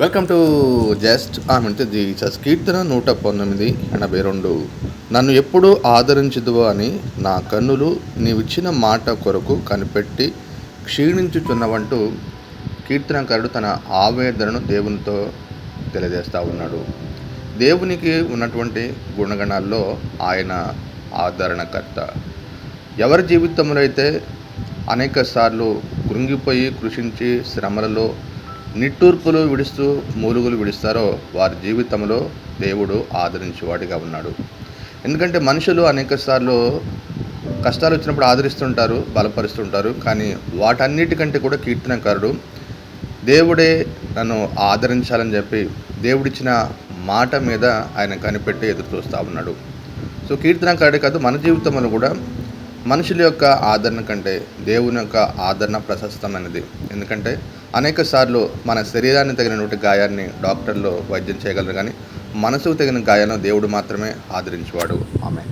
Welcome to just ఆమెంటే Jesus కీర్తన నూట పంతొమ్మిది ఎనభై రెండు. నన్ను ఎప్పుడు ఆదరించదువు అని నా కన్నులు నీవిచ్చిన మాట కొరకు కనిపెట్టి క్షీణించుచున్నవంటూ కీర్తనకారుడు తన ఆవేదనను దేవునితో తెలియజేస్తూ ఉన్నాడు. దేవునికి ఉన్నటువంటి గుణగణాల్లో ఆయన ఆదరణకర్త. ఎవరి జీవితంలో అయితే అనేక సార్లు కృంగిపోయి కృషించి శ్రమలలో నిట్టూర్పులు విడుస్తూ మూలుగులు విడుస్తారో వారి జీవితంలో దేవుడు ఆదరించేవాడిగా ఉన్నాడు. ఎందుకంటే మనుషులు అనేక సార్లు కష్టాలు వచ్చినప్పుడు ఆదరిస్తుంటారు బలపరుస్తుంటారు కానీ వాటన్నిటికంటే కూడా కీర్తనకారుడు దేవుడే నన్ను ఆదరించాలని చెప్పి దేవుడిచ్చిన మాట మీద ఆయన కనిపెట్టి ఎదురు చూస్తూ ఉన్నాడు. సో కీర్తనకారుడే కాదు మన జీవితంలో కూడా మనుషుల యొక్క ఆదరణ కంటే దేవుని యొక్క ఆదరణ ప్రశస్తమైనది. ఎందుకంటే అనేక సార్లు మన శరీరాన్ని తగినటువంటి గాయాన్ని డాక్టర్లు వైద్యం చేయగలరు కానీ మనసుకు తగిన గాయాలను దేవుడు మాత్రమే ఆదరించేవాడు. ఆమె